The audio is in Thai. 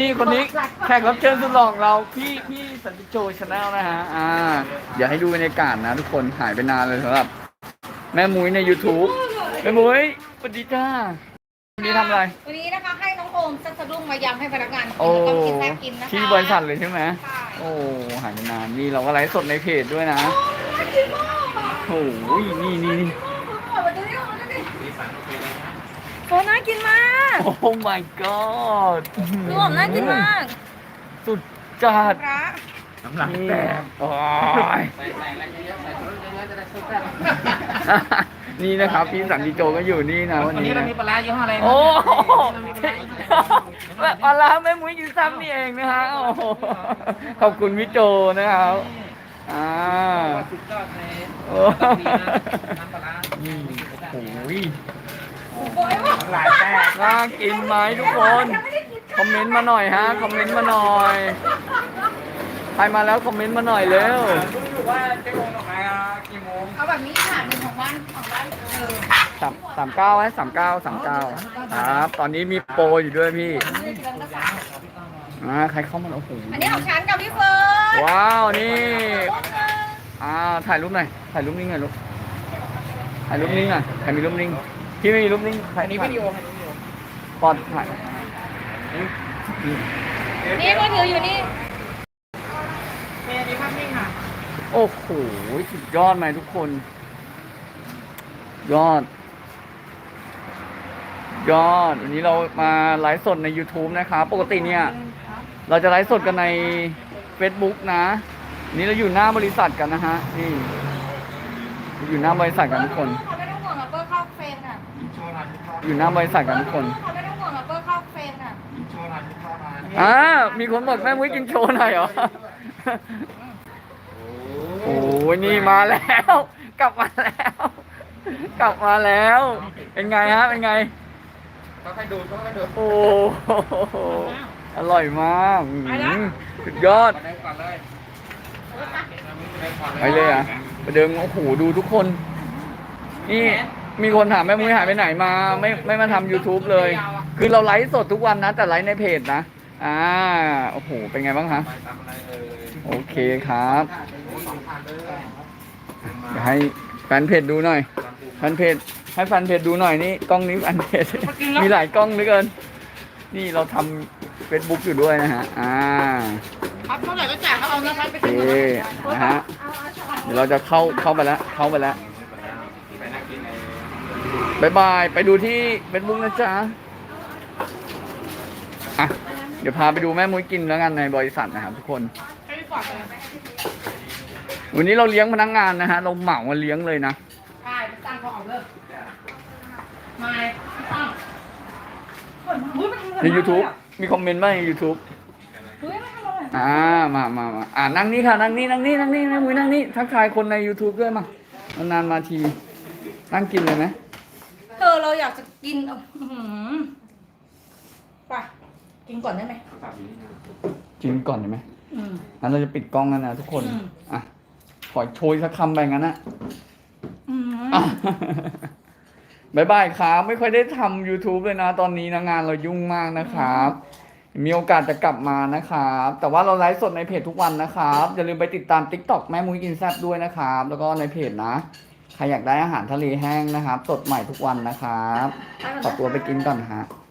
นี่คนนี้แขกรับเชิญสุดหล่อของเราพี่พี่สันติโจชาแนลนะฮะอ่าเดี๋ยวให้ดูบรรยากาศนะทุกคนหายไปนานเลยสำหรับ แม่มุ้ยใน YouTube แม่มุ้ยสวัสดีจ้าวันนี้ทำอะไร วันนี้นะคะให้น้องโอมซักสะดุ้งมายำให้พนักงานกินโอ้แล้วก็กินแซ่บกินนะคะที่บริษัทเลยใช่ไหมใช่โอ้หายไปนานนี่เราก็ไลฟ์สดในเพจด้วยนะน่ากินมากอะโอ้ยนี่นี่นี่มาดูดิมาดูดิ โอ้น่ากินมากโอ้ my god ดูหอมน่ากินมากสุดจัดพระน้ำหลังนี่แตกโอ้ยนี่นะครับพี่สันติโจก็อยู่นี่นะวันวันนี้นี้เรานะมีปลาร้ายี่ห้ออะไรนะโอ้โหเรามีปลาร้ายี่ห้ออะไรแบบปลาร้าแม่มุ้ยกินซ้ำนี่เองนะฮะโอ้โหขอบคุณพี่โจนะครับอ่า สุดยอดในโอ้น้ำปลาร้านี่โอ้ยโอ้ยว่ะ หลายแตกน่ากินไหมทุกคน คอมเมนต์มาหน่อยฮะ คอมเมนต์มาหน่อย ใครมาแล้วคอมเมนต์มาหน่อยเร็ว รู้อยู่ว่าเจ๊งงออกมากี่โมงเอาแบบนี้ค่ะหนึ่งของบ้านของบ้านเออสามสามเก้าไหมสามเก้าสามเก้าครับ ตอนนี้มีโปรอยู่ด้วยพี่นี่กินแล้วก็สามอ่าใครเข้ามาโอ้โหอันนี้ของฉันกับพี่เฟิร์นว้าวนี่พวกเงินอ่าถ่ายรูปหน่อยถ่ายรูปนิ่งหน่อยลูกถ่ายรูปนิ่งอะใครมีรูปนิ่ง พี่ไม่มีรูปนิ่งใครอันนี้วิดีโอให้วิดีโอปอดถ่ายนี่นี่มือถืออยู่นี่มีอันนี้ภาพนิ่งค่ะ โอ้โหสุดยอดไหมทุกคน ยอด ยอด วันนี้เรามาไลฟ์สดใน YouTube นะครับ ปกติเนี่ย เราจะไลฟ์สดกันใน Facebook นะวันนี้เราอยู่หน้าบริษัทกันนะฮะ นี่เราอยู่หน้าบริษัทกันทุกคน อยโชว์อยู่หน้าบริษัทกันทุกคนเขาไม่ต้องห่วงอะเปิ้ลเข้าเฟรมอะโชว์หน่อยโชว์หน่อยอ่ามีคนบอกแม่มุ้ยกินโชว์หน่อยเหรอ โอ้ยนี่มาแล้ว กลับมาแล้ว กลับมาแล้ว เป็นไงฮะ เป็นไง ก็ค่อยดูก็ค่อยดูโอ้โหอร่อยมากอื้อหือสุดยอดมาเดินก่อนเลยเดินก่อนไปเลยอะไปเดินโอ้โหดูทุกคน นี่ มีคนถามแม่มุ้ยหายไปไหนมา ไม่ไม่มาทำ YouTube เลย คือเราไลฟ์สดทุกวันนะ แต่ไลฟ์ในเพจนะ อ่า โอ้โห เป็นไงบ้างคะไปทำอะไรเอ่ยโอเคครับโอ้สองพันเลยเดี๋ยวให้แฟนเพจดูหน่อย แฟนเพจ ให้แฟนเพจดูหน่อยนี่กล้องนี้แฟนเพจ มีหลายกล้องเหลือเกิน นี่เราทำเฟซบุ๊กอยู่ด้วยนะฮะ อ่า ครับเท่าไหร่ก็จ่ายเขาเอานะคะไปโอเคนะฮะ เดี๋ยวเราจะเข้าเข้าไปแล้ว เข้าไปแล้วไปนั่งกินใน บายบาย ไปดูที่เฟซบุ๊กนะจ๊ะ อะ เดี๋ยวพาไปดูแม่มุ้ยกินแล้วกันในบริษัทนะครับทุกคนให้พี่ปอดเลยวันนี้เราเลี้ยงพนักงานนะฮะ เราเหมามาเลี้ยงเลยนะใช่ไปตั้งเขาเอาเลยมาตั้งเฮ้ยมันทำอะไรใน YouTube มีคอมเมนต์บ้างใน YouTube เฮ้ยมันทำอะไรอ่า มามามาอ่านั่งนี่ค่ะ นั่งนี่ นั่งนี่ นั่งนี่แม่มุ้ยนั่งนี่ ทักทายคนใน YouTube ด้วยมานานๆมาที นั่งกินเลยไหม เธอเราอยากจะกินอื้อหือไปกินก่อนได้ไหมกินก่อนได้ไหมอืม งั้นเราจะปิดกล้องแล้วนะทุกคน อืม อะ ขอโชยสักคำไปงั้นนะอืมอะ บายบายครับ ไม่ค่อยได้ทำ YouTube เลยนะ ตอนนี้นะงานเรายุ่งมากนะครับ มีโอกาสจะกลับมานะครับ แต่ว่าเราไลฟ์สดในเพจทุกวันนะครับ อย่าลืมไปติดตาม TikTok แม่มุ้ยกินแซ่บด้วยนะครับ แล้วก็ในเพจนะ ใครอยากได้อาหารทะเลแห้งนะครับ สดใหม่ทุกวันนะครับขอตัวไปกินก่อนฮะกินก่อน